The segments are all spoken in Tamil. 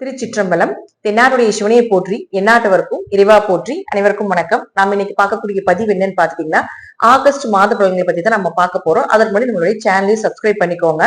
திருச்சிற்றம்பலம் தென்னாருடைய சிவனையை போற்றி எந்நாட்டவருக்கும் இறைவா போற்றி அனைவருக்கும் வணக்கம். நாம இன்னைக்கு பார்க்கக்கூடிய பதிவு என்னன்னு பாத்தீங்கன்னா ஆகஸ்ட் மாத பலன்களை பத்தி தான் நம்ம பார்க்க போறோம். அதற்கு முன்னாடி நம்மளுடைய சேனலை சப்ஸ்கிரைப் பண்ணிக்கோங்க.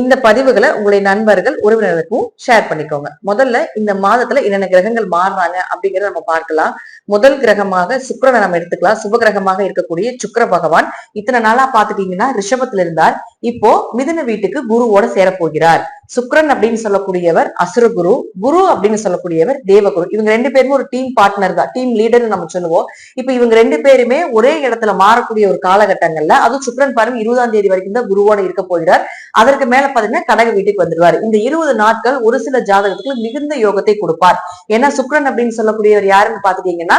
இந்த பதிவுகளை உங்களுடைய நண்பர்கள் உறவினர்களுக்கும் ஷேர் பண்ணிக்கோங்க. முதல்ல இந்த மாதத்துல என்னென்ன கிரகங்கள் மாறுறாங்க அப்படிங்கறத நம்ம பார்க்கலாம். முதல் கிரகமாக சுக்கரனை நம்ம எடுத்துக்கலாம். சுப கிரகமாக இருக்கக்கூடிய சுக்கர பகவான் இத்தனை நாளா பாத்துட்டீங்கன்னா ரிஷபத்துல இருந்தார் இப்போ மிதுன வீட்டுக்கு குருவோட சேர போகிறார் சுக்ரன் அப்படின்னு சொல்லக்கூடியவர் அசுரகுரு குரு அப்படின்னு சொல்லக்கூடியவர் தேவகுரு. இவங்க ரெண்டு பேருமே ஒரு டீம் பார்ட்னர் தான். டீம் லீடர்னு நம்ம சொல்லுவோம். இப்ப இவங்க ரெண்டு பேருமே ஒரே இடத்துல மாறக்கூடிய ஒரு காலகட்டங்கள்ல அதுவும் சுக்ரன் பாருங்க இருபதாம் தேதி வரைக்கும் தான் குருவோட இருக்க போகிறார் அதற்கு மேல பாத்தீங்கன்னா கடக வீட்டுக்கு வந்துடுவார் இந்த இருபது நாட்கள் ஒரு சில ஜாதகத்துக்கு மிகுந்த யோகத்தை கொடுப்பார். ஏன்னா சுக்ரன் அப்படின்னு சொல்லக்கூடியவர் யாருன்னு பாத்துட்டீங்கன்னா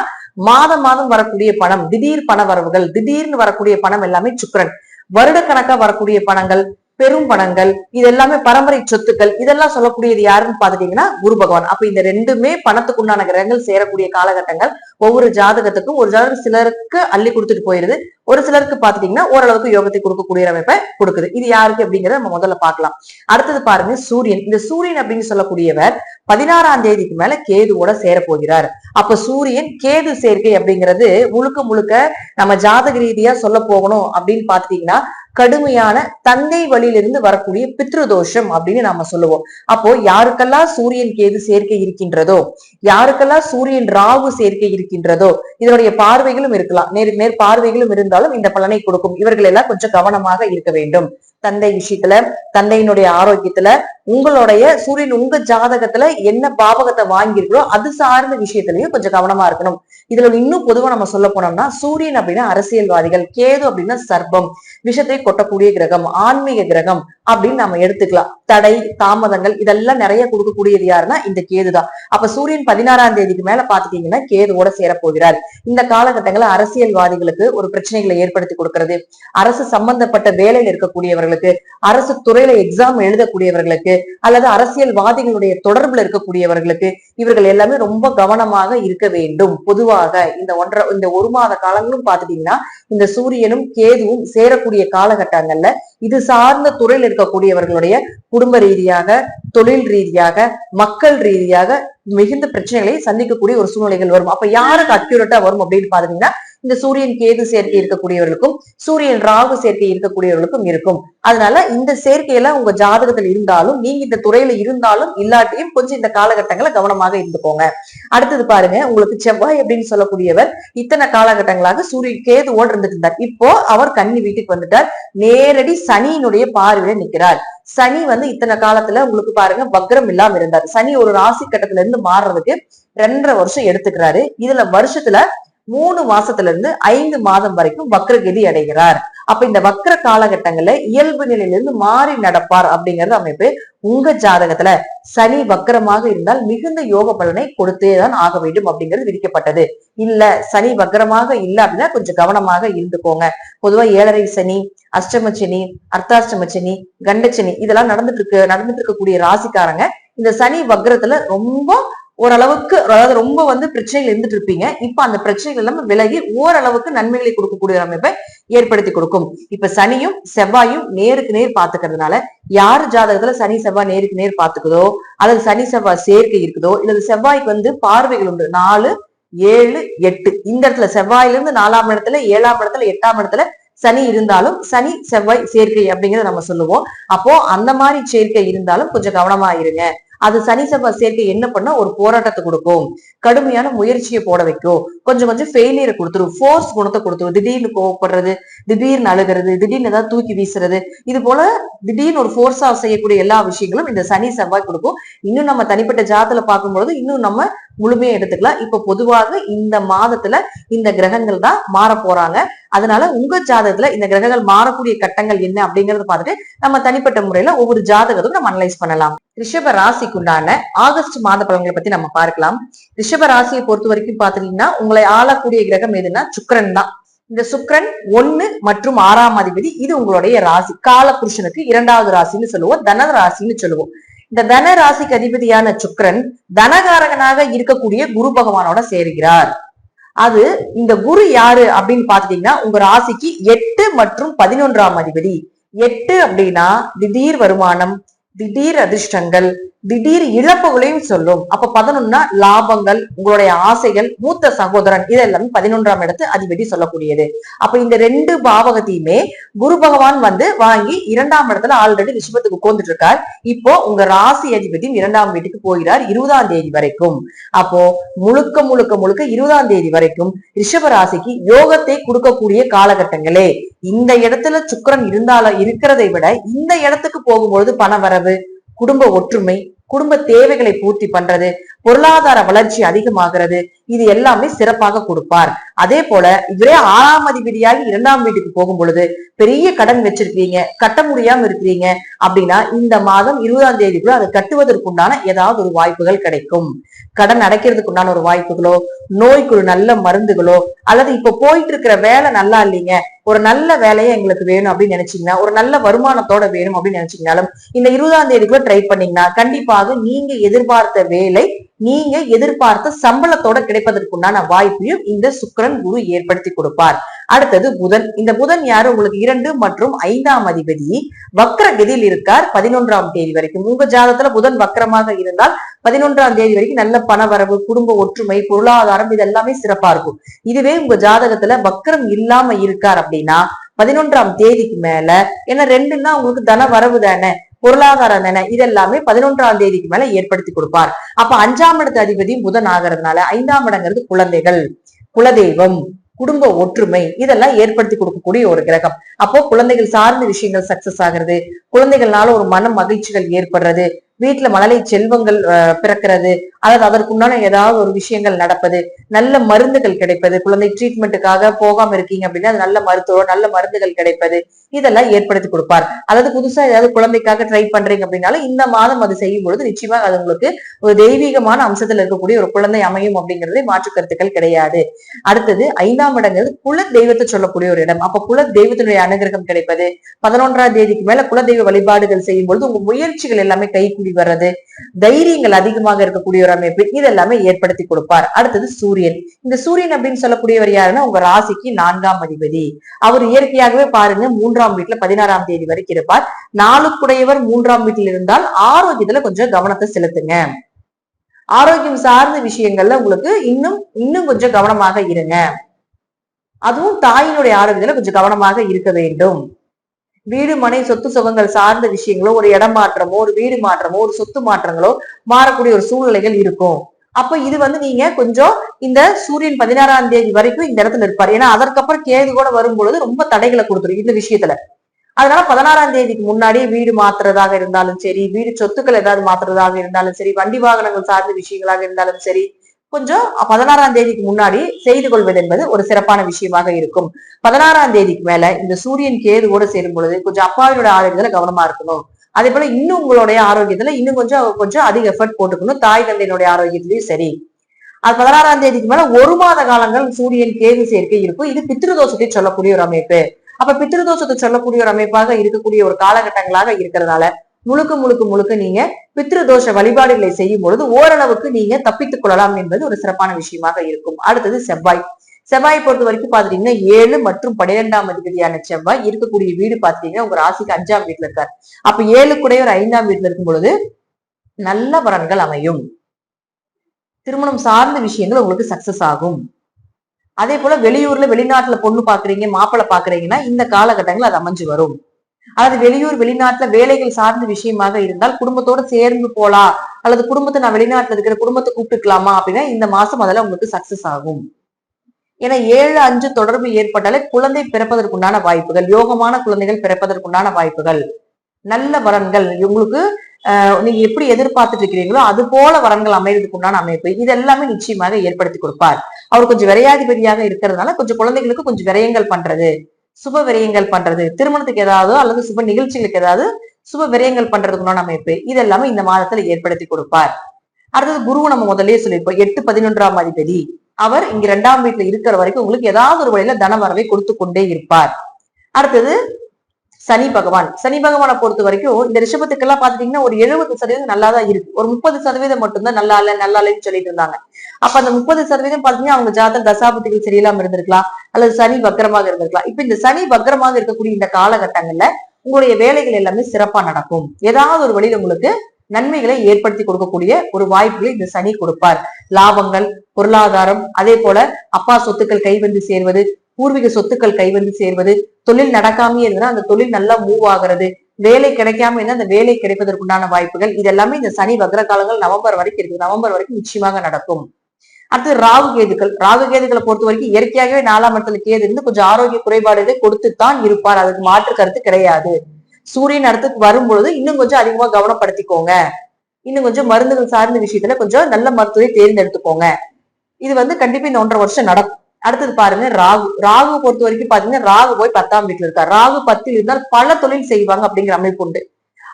மாதம் மாதம் வரக்கூடிய பணம் திடீர் பண வரவுகள் திடீர்னு வரக்கூடிய பணம் எல்லாமே சுக்ரன். வருடக்கணக்கா வரக்கூடிய பணங்கள் பெரும் பணங்கள் இது எல்லாமே பரம்பரை சொத்துக்கள் இதெல்லாம் சொல்லக்கூடியது யாருன்னு பாத்துட்டீங்கன்னா குரு பகவான். அப்ப இந்த ரெண்டுமே பணத்துக்கு உண்டான கிரகங்கள் சேரக்கூடிய காலகட்டங்கள் ஒவ்வொரு ஜாதகத்துக்கும் ஒரு ஜாதகம் சிலருக்கு அள்ளி கொடுத்துட்டு போயிருது. ஒரு சிலருக்கு பாத்துட்டீங்கன்னா ஓரளவுக்கு யோகத்தை கொடுக்கக்கூடிய அமைப்பை கொடுக்குது. இது யாருக்கு அப்படிங்கறத நம்ம முதல்ல பாக்கலாம் அடுத்தது பாருங்க சூரியன். இந்த சூரியன் அப்படின்னு சொல்லக்கூடியவர் பதினாறாம் தேதிக்கு மேல கேதுவோட சேர போகிறார் அப்ப சூரியன் கேது சேர்க்கை அப்படிங்கிறது முழுக்க முழுக்க நம்ம ஜாதக ரீதியா சொல்ல போகணும் அப்படின்னு பாத்துட்டீங்கன்னா கடுமையான தந்தை வழியிலிருந்து வரக்கூடிய பித்ருதோஷம் அப்படின்னு நாம சொல்லுவோம். அப்போ யாருக்கெல்லாம் சூரியன் கேது சேர்க்கை இருக்கின்றதோ யாருக்கெல்லாம் சூரியன் ராகு சேர்க்கை இருக்கின்றதோ இதனுடைய பார்வைகளும் இருக்கலாம். நேருக்கு நேர் பார்வைகளும் இருந்தாலும் இந்த பலனை கொடுக்கும். இவர்கள் எல்லாம் கொஞ்சம் கவனமாக இருக்க வேண்டும். தந்தை விஷயத்துல தந்தையினுடைய ஆரோக்கியத்துல உங்களுடைய சூரியன் உங்க ஜாதகத்துல என்ன பாவகத்தை வாங்கியிருக்கிறோ அது சார்ந்த விஷயத்திலயும் கொஞ்சம் கவனமா இருக்கணும். இதுல இன்னும் பொதுவா நம்ம சொல்ல போனோம்னா சூரியன் அப்படின்னா அரசியல்வாதிகள் கேது அப்படின்னா சர்ப்பம் விஷத்தை கொட்டக்கூடிய கிரகம் ஆன்மீக கிரகம் அப்படின்னு நம்ம எடுத்துக்கலாம். தடை தாமதங்கள் இதெல்லாம் நிறைய கொடுக்கக்கூடியது யாருன்னா இந்த கேதுதான். அப்ப சூரியன் பதினாறாம் தேதிக்கு மேல பாத்துட்டீங்கன்னா கேதுவோட சேரப்போகிறார். இந்த காலகட்டங்களில் அரசியல்வாதிகளுக்கு ஒரு பிரச்சனைகளை ஏற்படுத்தி கொடுக்கறது. அரசு சம்பந்தப்பட்ட வேலையில் இருக்கக்கூடியவர்களுக்கு அரசு துறையில எக்ஸாம் எழுதக்கூடியவர்களுக்கு அல்லது அரசியல்வாதிகளுடைய தொடர்புல இருக்கக்கூடியவர்களுக்கு இவர்கள் எல்லாமே ரொம்ப கவனமாக இருக்க வேண்டும். பொதுவாக இந்த ஒன்றரை இந்த ஒரு மாத காலங்களும் பாத்துட்டீங்கன்னா இந்த சூரியனும் கேதுவும் சேரக்கூடிய காலகட்டங்கள்ல இது சார்ந்த துறையில் இருக்கக்கூடியவர்களுடைய குடும்ப ரீதியாக தொழில் ரீதியாக மக்கள் ரீதியாக மிகுந்த பிரச்சனைகளை சந்திக்கக்கூடிய ஒரு சூழ்நிலைகள் வரும். அப்ப யாருக்கு அக்யூரேட்டா வரும் அப்படின்னு பாத்தீங்கன்னா இந்த சூரியன் கேது சேர்க்கை இருக்கக்கூடியவர்களுக்கும் சூரியன் ராகு சேர்க்கை இருக்கக்கூடியவர்களுக்கும் இருக்கும். அதனால இந்த சேர்க்கையெல்லாம் உங்க ஜாதகத்தில் இருந்தாலும் நீங்க இந்த துறையில இருந்தாலும் இல்லாட்டியும் கொஞ்சம் இந்த காலகட்டங்களை கவனமாக இருந்துக்கோங்க. அடுத்தது பாருங்க உங்களுக்கு செவ்வாய் அப்படின்னு சொல்லக்கூடியவர் இத்தனை காலகட்டங்களாக சூரியன் கேதுவோடு இருந்துட்டு இருந்தார். இப்போ அவர் கன்னி வீட்டுக்கு வந்துட்டார். நேரடி சனியினுடைய பார்வையில நிக்கிறார். சனி வந்து இத்தனை காலத்துல உங்களுக்கு பாருங்க வக்ரம் இல்லாம இருந்தார். சனி ஒரு ராசி கட்டத்துல இருந்து மாறுறதுக்கு ரெண்டரை வருஷம் எடுத்துக்கிறாரு. இதுல வருஷத்துல மூணு மாசத்துல இருந்து ஐந்து மாதம் வரைக்கும் வக்ரகதி அடைகிறார். அப்ப இந்த வக்ர காலகட்டங்கள்ல இயல்பு நிலையிலிருந்து மாறி நடப்பார் அப்படிங்கறது அமைப்பு உங்க ஜாதகத்துல சனி வக்கரமாக இருந்தால் மிகுந்த யோக பலனை கொடுத்தேதான் ஆக வேண்டும் அப்படிங்கிறது விதிக்கப்பட்டது. இல்ல சனி வக்கரமாக இல்ல அப்படின்னா கொஞ்சம் கவனமாக இருந்துக்கோங்க. பொதுவா ஏழரை சனி அஷ்டம சனி அர்த்தாஷ்டம சனி கண்டச்சனி இதெல்லாம் நடந்துட்டு இருக்கு நடந்துட்டு இருக்கக்கூடிய ராசிக்காரங்க இந்த சனி வக்ரத்துல ரொம்ப ஓரளவுக்கு அதாவது ரொம்ப வந்து பிரச்சனைகள் இருந்துட்டு இருப்பீங்க. இப்ப அந்த பிரச்சனைகள் எல்லாமே விலகி ஓரளவுக்கு நன்மைகளை கொடுக்கக்கூடிய அமைப்பை ஏற்படுத்தி கொடுக்கும். இப்ப சனியும் செவ்வாயும் நேருக்கு நேர் பாத்துக்கிறதுனால யாரு ஜாதகத்துல சனி செவ்வாய் நேருக்கு நேர் பாத்துக்குதோ அல்லது சனி செவ்வாய் சேர்க்கை இருக்குதோ இல்லது செவ்வாய்க்கு வந்து பார்வைகள் உண்டு நாலு ஏழு எட்டு. இந்த இடத்துல செவ்வாயிலிருந்து நாலாம் இடத்துல ஏழாம் இடத்துல எட்டாம் இடத்துல சனி இருந்தாலும் சனி செவ்வாய் சேர்க்கை அப்படிங்கறத நம்ம சொல்லுவோம். அப்போ அந்த மாதிரி சேர்க்கை இருந்தாலும் கொஞ்சம் கவனமா இருங்க. அது சனி செவ்வாய் சேர்க்கை என்ன பண்ணா ஒரு போராட்டத்தை கொடுக்கும். கடுமையான முயற்சியை போட வைக்கும். கொஞ்சம் கொஞ்சம் ஃபெயிலியரை கொடுத்துரும். ஃபோர்ஸ் குணத்தை கொடுத்துரும். திடீர்னு கோவப்படுறது திடீர்னு அழுகிறது திடீர்னு ஏதாவது தூக்கி வீசுறது. இது போல திடீர்னு ஒரு ஃபோர்ஸா செய்யக்கூடிய எல்லா விஷயங்களும் இந்த சனி செவ்வாய் கொடுக்கும். இன்னும் நம்ம தனிப்பட்ட ஜாதத்துல பார்க்கும்பொழுது இன்னும் நம்ம முழுமையா எடுத்துக்கலாம். இப்ப பொதுவாக இந்த மாதத்துல இந்த கிரகங்கள் தான் மாற போறாங்க. அதனால உங்க ஜாதகத்துல இந்த கிரகங்கள் மாறக்கூடிய கட்டங்கள் என்ன அப்படிங்கறத பார்த்துட்டு நம்ம தனிப்பட்ட முறையில ஒவ்வொரு ஜாதகத்துக்கும் நம்ம அனலைஸ் பண்ணலாம். ரிஷப ராசிக்குண்டான ஆகஸ்ட் மாத பலன்களை பத்தி நம்ம பார்க்கலாம். ரிஷப ராசியை பொறுத்த வரைக்கும் பாத்தீங்கன்னா உங்களை ஆளக்கூடிய கிரகம் எதுன்னா சுக்கரன் தான். இந்த சுக்கரன் ஒன்னு மற்றும் ஆறாம் அதிபதி இது உங்களுடைய ராசி. கால புருஷனுக்கு இரண்டாவது ராசின்னு சொல்லுவோம் தன ராசின்னு சொல்லுவோம். இந்த தன ராசிக்கு அதிபதியான சுக்கரன் தனகாரகனாக இருக்கக்கூடிய குரு பகவானோட சேருகிறார். அது இந்த குரு யாரு அப்படின்னு பாத்துட்டீங்கன்னா உங்க ராசிக்கு எட்டு மற்றும் பதினொன்றாம் அதிபதி. எட்டு அப்படின்னா திடீர் வருமானம் திடீர் அதிர்ஷ்டங்கள். திடீர் இழப்புகளையும் சொல்லும். அப்ப பதினொன்னா லாபங்கள் உங்களுடைய ஆசைகள் மூத்த சகோதரன் இதெல்லாம் பதினொன்றாம் இடத்து அதிபதி சொல்லக்கூடியது. அப்ப இந்த ரெண்டு பாவகத்தையுமே குரு பகவான் வந்து வாங்கி இரண்டாம் இடத்துல ஆல்ரெடி ரிஷபத்துக்கு உட்கார்ந்துட்டு இருக்கார் இப்போ உங்க ராசி அதிபதியும் இரண்டாம் வீட்டுக்கு போகிறார் இருபதாம் தேதி வரைக்கும். அப்போ முழுக்க முழுக்க முழுக்க இருபதாம் தேதி வரைக்கும் ரிஷப ராசிக்கு யோகத்தை கொடுக்கக்கூடிய காலகட்டங்களே. இந்த இடத்துல சுக்கரன் இருந்தாலும் இருக்கிறதை விட இந்த இடத்துக்கு போகும்பொழுது பண வரவு குடும்ப ஒற்றுமை குடும்ப தேவைகளை பூர்த்தி பண்றது பொருளாதார வளர்ச்சி அதிகமாகிறது இது எல்லாமே சிறப்பாக கொடுப்பார். அதே போல இவரே ஆறாம் அதிபதியாகி இரண்டாம் வீட்டுக்கு போகும் பொழுது பெரிய கடன் வச்சிருக்கீங்க கட்ட முடியாம இருக்கிறீங்க அப்படின்னா இந்த மாதம் இருபதாம் தேதிக்குள்ள அதை கட்டுவதற்குண்டான ஏதாவது ஒரு வாய்ப்புகள் கிடைக்கும். கடன் அடைக்கிறதுக்கு உண்டான ஒரு வாய்ப்புகளோ நோய்க்கு ஒரு நல்ல மருந்துகளோ அல்லது இப்ப போயிட்டு இருக்கிற வேலை நல்லா இல்லைங்க ஒரு நல்ல வேலையை எங்களுக்கு வேணும் அப்படின்னு நினைச்சீங்கன்னா ஒரு நல்ல வருமானத்தோட வேணும் அப்படின்னு நினைச்சீங்கனாலும் இந்த இருபதாம் தேதிக்குள்ள ட்ரை பண்ணீங்கன்னா கண்டிப்பாக நீங்க எதிர்பார்த்த வேலை நீங்க எதிர்பார்த்த சம்பளத்தோட கிடைப்பதற்குண்டான வாய்ப்பையும் இந்த சுக்கிரன் குரு ஏற்படுத்தி கொடுப்பார். அடுத்தது புதன். இந்த புதன் யாரு? உங்களுக்கு இரண்டு மற்றும் ஐந்தாம் அதிபதி வக்ர கதியில் இருக்கார். பதினொன்றாம் தேதி வரைக்கும். உங்க ஜாதகத்துல புதன் வக்கரமாக இருந்தால் பதினொன்றாம் தேதி வரைக்கும் நல்ல பண வரவு குடும்ப ஒற்றுமை பொருளாதாரம் இது எல்லாமே சிறப்பா இருக்கும். இதுவே உங்க ஜாதகத்துல வக்கரம் இல்லாம இருக்கார் அப்படின்னா பதினொன்றாம் தேதிக்கு மேல ஏன்னா ரெண்டுன்னா உங்களுக்கு தன வரவு தானே. பொருளாதார தானே இதெல்லாமே பதினொன்றாம் தேதிக்கு மேல ஏற்படுத்தி கொடுப்பார். அப்ப அஞ்சாம் இடத்து அதிபதி புதன் ஆகிறதுனால ஐந்தாம் இடங்கிறது குழந்தைகள் குலதெய்வம் குடும்ப ஒற்றுமை இதெல்லாம் ஏற்படுத்தி கொடுக்கக்கூடிய ஒரு கிரகம். அப்போ குழந்தைகள் சார்ந்த விஷயங்கள் சக்சஸ் ஆகிறது. குழந்தைகள்னால ஒரு மன மகிழ்ச்சிகள் ஏற்படுறது. வீட்டுல மழலை செல்வங்கள் பிறக்கிறது. அதாவது அதற்குண்டான ஏதாவது ஒரு விஷயங்கள் நடப்பது. நல்ல மருந்துகள் கிடைப்பது. குழந்தை ட்ரீட்மெண்ட்டுக்காக போகாம இருக்கீங்க அப்படின்னா அது நல்ல மருத்துவம் நல்ல மருந்துகள் கிடைப்பது. இதெல்லாம் ஏற்படுத்தி கொடுப்பார். அதாவது புதுசா ஏதாவது குழந்தைக்காக ட்ரை பண்றீங்க அப்படின்னாலும் இந்த மாதம் அது செய்யும் பொழுது நிச்சயமா அது உங்களுக்கு ஒரு தெய்வீகமான அம்சத்துல இருக்கக்கூடிய ஒரு குழந்தை அமையும் அப்படிங்கறது மாற்று கருத்துக்கள் கிடையாது. அடுத்தது ஐந்தாம் இடங்கிறது குல தெய்வத்தை சொல்லக்கூடிய ஒரு இடம். அப்ப குல தெய்வத்தினுடைய அனுகிரகம் கிடைப்பது. பதினொன்றாம் தேதிக்கு மேல குலதெய்வ வழிபாடுகள் செய்யும் பொழுது உங்க முயற்சிகள் எல்லாமே கூடி வர்றது தைரியங்கள் அதிகமாக இருக்கக்கூடிய ஒரு அமைப்பு இதெல்லாமே ஏற்படுத்தி கொடுப்பார். அடுத்தது சூரியன். இந்த சூரியன் அப்படின்னு சொல்லக்கூடியவர் யாருன்னா உங்க ராசிக்கு நான்காம் அதிபதி. அவர் இயற்கையாகவே பாருங்க மூன்றாம் வீட்டுல பதினாறாம் தேதி வரைக்கும் இருப்பார். நாளுக்குடையவர் மூன்றாம் வீட்டில் இருந்தால் ஆரோக்கியத்துல கொஞ்சம் கவனத்தை செலுத்துங்க. ஆரோக்கியம் சார்ந்த விஷயங்கள்ல உங்களுக்கு இன்னும் இன்னும் கொஞ்சம் கவனமாக இருங்க. அதுவும் தாயினுடைய ஆரோக்கியத்துல கொஞ்சம் கவனமாக இருக்க வேண்டும். வீடு மனை சொத்து சுகங்கள் சார்ந்த விஷயங்களோ ஒரு இடம் மாற்றமோ ஒரு வீடு மாற்றமோ ஒரு சொத்து மாற்றங்களோ மாறக்கூடிய ஒரு சூழ்நிலைகள் இருக்கும். அப்ப இது வந்து நீங்க கொஞ்சம் இந்த சூரியன் பதினாறாம் தேதி வரைக்கும் இந்த இடத்துல இருப்பார். ஏன்னா அதற்கப்புறம் கேது கூட வரும்பொழுது ரொம்ப தடைகளை கொடுத்துரும் இந்த விஷயத்துல. அதனால பதினாறாம் தேதிக்கு முன்னாடி வீடு மாத்துறதாக இருந்தாலும் சரி வீடு சொத்துக்கள் ஏதாவது மாத்துறதாக இருந்தாலும் சரி வண்டி வாகனங்கள் சார்ந்த விஷயங்களாக இருந்தாலும் சரி கொஞ்சம் பதினாறாம் தேதிக்கு முன்னாடி செய்து கொள்வது என்பது ஒரு சிறப்பான விஷயமாக இருக்கும். பதினாறாம் தேதிக்கு மேல இந்த சூரியன் கேதுவோட சேரும் பொழுது கொஞ்சம் அப்பாவினோட ஆரோக்கியத்துல கவனமா இருக்கணும். அதே போல இன்னும் உங்களுடைய ஆரோக்கியத்துல இன்னும் கொஞ்சம் கொஞ்சம் அதிக எஃபர்ட் போட்டுக்கணும். தாய் தந்தையினுடைய ஆரோக்கியத்திலயும் சரி. அது பதினாறாம் தேதிக்கு மேல ஒரு மாத காலங்கள் சூரியன் கேது சேர்க்கை இருக்கும். இது பித்ருதோஷத்தை சொல்லக்கூடிய ஒரு அமைப்பு. அப்ப பித்ருதோஷத்தை சொல்லக்கூடிய ஒரு அமைப்பாக இருக்கக்கூடிய ஒரு காலகட்டங்களாக இருக்கிறதுனால முழுக்க முழுக்க முழுக்க நீங்க பித்ருதோஷ வழிபாடுகளை செய்யும் பொழுது ஓரளவுக்கு நீங்க தப்பித்துக் கொள்ளலாம் என்பது ஒரு சிறப்பான விஷயமாக இருக்கும். அடுத்தது செவ்வாய். செவ்வாய் பொறுத்த வரைக்கும் பாத்துட்டீங்கன்னா ஏழு மற்றும் பனிரெண்டாம் அதிபதியான செவ்வாய் இருக்கக்கூடிய வீடு பாத்தீங்கன்னா உங்க ராசிக்கு அஞ்சாம் வீட்டுல இருக்கார். அப்ப ஏழு கூட ஒரு ஐந்தாம் வீட்டுல இருக்கும் பொழுது நல்ல வரன்கள் அமையும். திருமணம் சார்ந்த விஷயங்கள் உங்களுக்கு சக்சஸ் ஆகும். அதே போல வெளியூர்ல வெளிநாட்டுல பொண்ணு பாக்குறீங்க மாப்பிள்ளை பாக்குறீங்கன்னா இந்த காலகட்டங்கள் அது அமைஞ்சு வரும். அல்லது வெளியூர் வெளிநாட்டுல வேலைகள் சார்ந்த விஷயமாக இருந்தால் குடும்பத்தோட சேர்ந்து போலாம் அல்லது குடும்பத்தை நான் வெளிநாட்டுல இருக்கிற குடும்பத்தை கூப்பிட்டுக்கலாமா அப்படின்னா இந்த மாசம் அதெல்லாம் உங்களுக்கு சக்சஸ் ஆகும். ஏன்னா ஏழு அஞ்சு தொடர்பு ஏற்பட்டாலே குழந்தை பிறப்பதற்குண்டான வாய்ப்புகள் யோகமான குழந்தைகள் பிறப்பதற்குண்டான வாய்ப்புகள் நல்ல வரன்கள். உங்களுக்கு ஆஹ் நீங்க எப்படி எதிர்பார்த்துட்டு இருக்கிறீங்களோ அது போல வரன்கள் அமைறதுக்கு உண்டான அமைப்பு. இது எல்லாமே நிச்சயமாக ஏற்படுத்தி கொடுப்பார். அவர் கொஞ்சம் விரையாதிபதியாக இருக்கிறதுனால கொஞ்சம் குழந்தைகளுக்கு கொஞ்சம் விரயங்கள் பண்றது. சுப விரயங்கள் பண்றது. திருமணத்துக்கு ஏதாவது அல்லது சுப நிகழ்ச்சிகளுக்கு ஏதாவது சுப விரயங்கள் பண்றதுக்குன்னு அமைப்பு. இதெல்லாமே இந்த மாதத்துல ஏற்படுத்தி கொடுப்பார். அடுத்தது குருவை நம்ம முதல்லயே சொல்லியிருப்போம். எட்டு பதினொன்றாம் அதிபதி. அவர் இங்க இரண்டாம் வீட்டுல இருக்கிற வரைக்கும் உங்களுக்கு ஏதாவது ஒரு வழியில தன வரவை கொடுத்து கொண்டே இருப்பார். அடுத்தது சனி பகவான். சனி பகவானை பொறுத்த வரைக்கும் இந்த ரிஷபத்துக்கெல்லாம் பாத்துட்டீங்கன்னா ஒரு எழுபது சதவீதம் நல்லா தான் இருக்கு. ஒரு முப்பது சதவீதம் மட்டும்தான் நல்லா இல்ல நல்லா இல்லைன்னு சொல்லிட்டு இருந்தாங்க. அப்ப அந்த முப்பது சதவீதம் பாத்தீங்கன்னா அவங்க ஜாதக தசாபதிகள் சரியில்லாம இருந்திருக்கலாம். அல்லது சனி வக்கரமாக இருந்திருக்கலாம். இப்ப இந்த சனி வக்கரமாக இருக்கக்கூடிய இந்த காலகட்டங்கள்ல உங்களுடைய வேலைகள் எல்லாமே சிறப்பா நடக்கும். ஏதாவது ஒரு வழியில உங்களுக்கு நன்மைகளை ஏற்படுத்தி கொடுக்கக்கூடிய ஒரு வாய்ப்புகளை இந்த சனி கொடுப்பார். லாபங்கள் பொருளாதாரம் அதே போல அப்பா சொத்துக்கள் கைவந்து சேர்வது பூர்வீக சொத்துக்கள் கை வந்து சேர்வது தொழில் நடக்காமயே இருந்தா அந்த தொழில் நல்லா மூவ் ஆகுறது வேலை கிடைக்காம இருந்தா அந்த வேலை கிடைப்பதற்குண்டான வாய்ப்புகள் இது எல்லாமே இந்த சனி வக்ர காலங்கள் நவம்பர் வரைக்கும் இருக்கு நவம்பர் வரைக்கும் நிச்சயமாக நடக்கும். அடுத்து ராகு கேதுக்கள். ராகு கேதுகளை பொறுத்த வரைக்கும் இயற்கையாகவே நாலாம் இடத்துல கேது இருந்து கொஞ்சம் ஆரோக்கிய குறைபாடுகளை கொடுத்துத்தான் இருப்பார். அதுக்கு மாற்று கருத்து கிடையாது. சூரியன் இடத்துக்கு வரும்பொழுது இன்னும் கொஞ்சம் அதிகமா கவனப்படுத்திக்கோங்க. இன்னும் கொஞ்சம் மருந்துகள் சார்ந்த விஷயத்துல கொஞ்சம் நல்ல மருத்துவத்தை தேர்ந்தெடுத்துக்கோங்க. இது வந்து கண்டிப்பா இந்த ஒன்றரை வருஷம் நடக்கும். அடுத்தது பாருங்க ராகு. ராகு பொறுத்த வரைக்கும் பாத்தீங்கன்னா ராகு போய் பத்தாம் வீட்டுல இருக்கார். ராகு பத்தில் இருந்தால் பல தொழில் செய்வாங்க அப்படிங்கிற அமைப்பு உண்டு.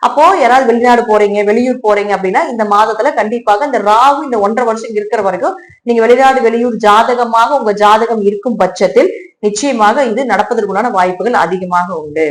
அப்போ யாராவது வெளிநாடு போறீங்க வெளியூர் போறீங்க அப்படின்னா இந்த மாதத்துல கண்டிப்பாக இந்த ராகு இந்த ஒன்றரை வருஷம் இருக்கிற வரைக்கும் நீங்க வெளிநாடு வெளியூர் ஜாதகமாக உங்க ஜாதகம் இருக்கும் பட்சத்தில் நிச்சயமாக இது நடப்பதற்குண்டான வாய்ப்புகள் அதிகமாக உண்டு.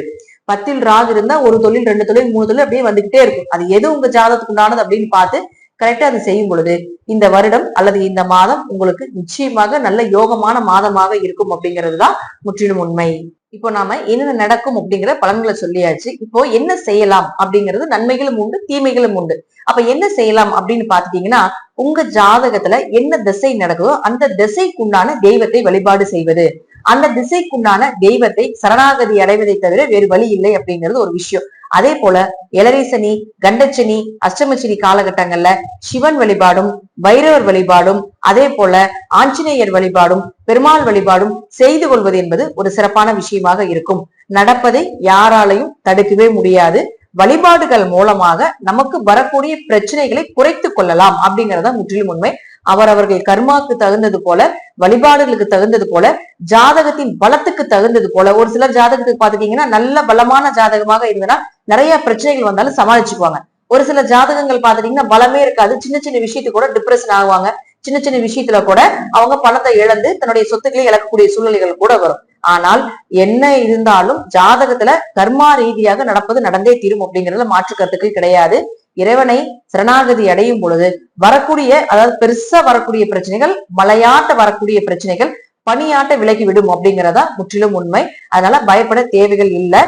பத்தில் ராகு இருந்தா ஒரு தொழில் ரெண்டு தொழில் மூணு தொழில் அப்படியே வந்துகிட்டே இருக்கும். அது எது உங்க ஜாதகத்துக்கு உண்டானது அப்படின்னு பார்த்து கரெக்டா அது செய்யும் பொழுது இந்த வருடம் அல்லது இந்த மாதம் உங்களுக்கு நிச்சயமாக நல்ல யோகமான மாதமாக இருக்கும் அப்படிங்கிறது தான் முற்றிலும் உண்மை. இப்போ நாம என்ன நடக்கும் அப்படிங்கிற பலன்களை சொல்லியாச்சு. இப்போ என்ன செய்யலாம் அப்படிங்கிறது நன்மைகளும் உண்டு தீமைகளும் உண்டு. அப்ப என்ன செய்யலாம் அப்படின்னு பாத்துட்டீங்கன்னா உங்க ஜாதகத்துல என்ன திசை நடக்குதோ அந்த திசைக்குண்டான தெய்வத்தை வழிபாடு செய்வது. அந்த திசைக்குண்டான தெய்வத்தை சரணாகதி அடைவதை தவிர வேறு வழி இல்லை அப்படிங்கிறது ஒரு விஷயம். அதே போல எலரேசனி கண்டச்சனி அஷ்டமச்சனி காலகட்டங்கள்ல சிவன் வழிபாடும் பைரவர் வழிபாடும் அதே போல ஆஞ்சநேயர் வழிபாடும் பெருமாள் வழிபாடும் செய்து கொள்வது என்பது ஒரு சிறப்பான விஷயமாக இருக்கும். நடப்பதை யாராலையும் தடுக்கவே முடியாது. வழிபாடுகள் மூலமாக நமக்கு வரக்கூடிய பிரச்சனைகளை குறைத்து கொள்ளலாம் அப்படிங்கறத முற்றிலும் உண்மை. அவர் அவர்கள் கர்மாவுக்கு தகுந்தது போல வழிபாடுகளுக்கு தகுந்தது போல ஜாதகத்தின் பலத்துக்கு தகுந்தது போல ஒரு சிலர் ஜாதகத்துக்கு பாத்துட்டீங்கன்னா நல்ல பலமான ஜாதகமாக இருந்ததுன்னா நிறைய பிரச்சனைகள் வந்தாலும் சமாளிச்சுக்குவாங்க. ஒரு சில ஜாதகங்கள் பாத்துட்டீங்கன்னா பலமே இருக்காது. சின்ன சின்ன விஷயத்துக்கு கூட டிப்ரெஷன் ஆகுவாங்க. சின்ன சின்ன விஷயத்துல கூட அவங்க பணத்தை இழந்து தன்னுடைய சொத்துக்களை இழக்கக்கூடிய சூழ்நிலைகள் கூட வரும். ஆனால் என்ன இருந்தாலும் ஜாதகத்துல கர்மா ரீதியாக நடப்பது நடந்தே தீரும் அப்படிங்கறதுல மாற்று கருத்துக்கள் கிடையாது. இறைவனை சரணாகதி அடையும் பொழுது வரக்கூடிய அதாவது பெருசா வரக்கூடிய பிரச்சனைகள் மலையாட்ட வரக்கூடிய பிரச்சனைகள் பணியாட்ட விலகி விடும் அப்படிங்கிறதா முற்றிலும் உண்மை. அதனால பயப்பட தேவைகள் இல்லை.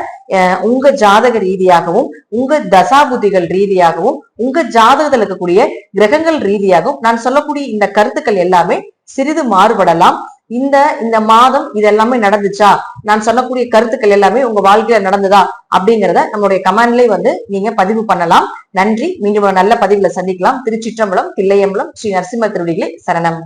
உங்க ஜாதக ரீதியாகவும் உங்க தசாபுதிகள் ரீதியாகவும் உங்க ஜாதகத்தில் இருக்கக்கூடிய கிரகங்கள் ரீதியாகவும் நான் சொல்லக்கூடிய இந்த கருத்துக்கள் எல்லாமே சிறிது மாறுபடலாம். இந்த இந்த மாதம் இது எல்லாமே நடந்துச்சா? நான் சொல்லக்கூடிய கருத்துக்கள் எல்லாமே உங்க வாழ்க்கையில நடந்ததா? அப்படிங்கிறத நம்மளுடைய கமெண்ட்லயே வந்து நீங்க பதிவு பண்ணலாம். நன்றி. மீண்டும் ஒரு நல்ல பதிவுல சந்திக்கலாம். திருச்சிற்றம்பலம் தில்லையம்பலம் ஸ்ரீ நரசிம்ம திருடிகளே சரணம்.